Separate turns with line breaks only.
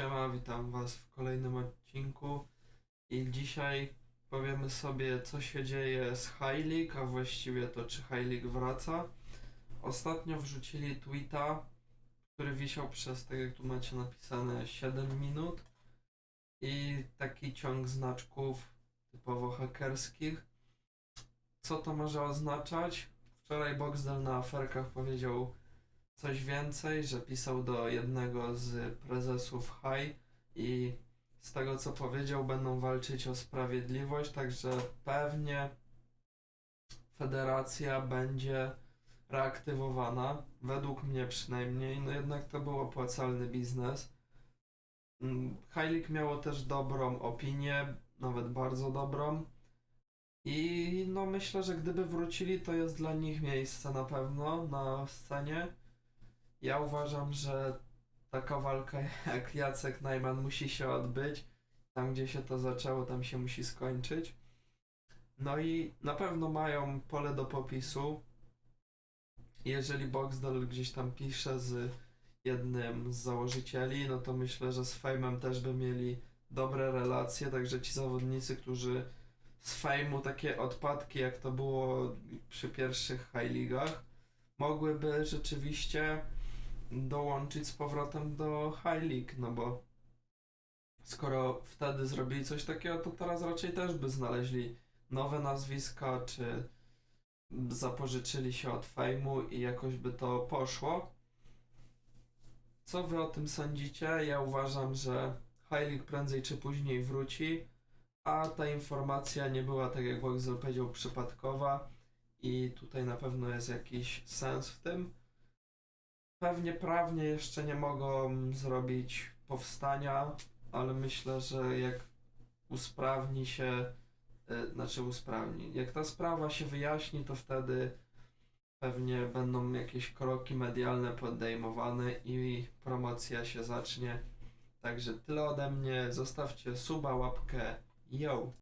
Siema, witam Was w kolejnym odcinku i dzisiaj powiemy sobie co się dzieje z High a właściwie to czy High wraca. Ostatnio wrzucili tweeta, który wisiał przez, tak jak tu macie napisane, 7 minut i taki ciąg znaczków typowo hakerskich. Co to może oznaczać? Wczoraj Boxdel na aferkach powiedział coś więcej, że pisał do jednego z prezesów High i z tego co powiedział będą walczyć o sprawiedliwość, także pewnie federacja będzie reaktywowana, według mnie przynajmniej, no jednak to był opłacalny biznes. League miało też dobrą opinię, nawet bardzo dobrą. I no myślę, że gdyby wrócili, to jest dla nich miejsce na pewno na scenie. Ja uważam, że taka walka jak Jacek Najman musi się odbyć. Tam, gdzie się to zaczęło, tam się musi skończyć. No i na pewno mają pole do popisu. Jeżeli Boxdel gdzieś tam pisze z jednym z założycieli, no to myślę, że z Fejmem też by mieli dobre relacje, także ci zawodnicy, którzy z Fejmu takie odpadki, jak to było przy pierwszych High Ligach, mogłyby rzeczywiście dołączyć z powrotem do High League, no bo skoro wtedy zrobili coś takiego, to teraz raczej też by znaleźli nowe nazwiska, czy zapożyczyli się od fejmu i jakoś by to poszło. Co wy o tym sądzicie? Ja uważam, że High League prędzej czy później wróci, a ta informacja nie była, tak jak Boxel powiedział, przypadkowa i tutaj na pewno jest jakiś sens w tym. Pewnie prawnie jeszcze nie mogą zrobić powstania, ale myślę, że jak usprawni się, y, znaczy usprawni, jak ta sprawa się wyjaśni, to wtedy pewnie będą jakieś kroki medialne podejmowane i promocja się zacznie. Także tyle ode mnie. Zostawcie suba, łapkę. Yo!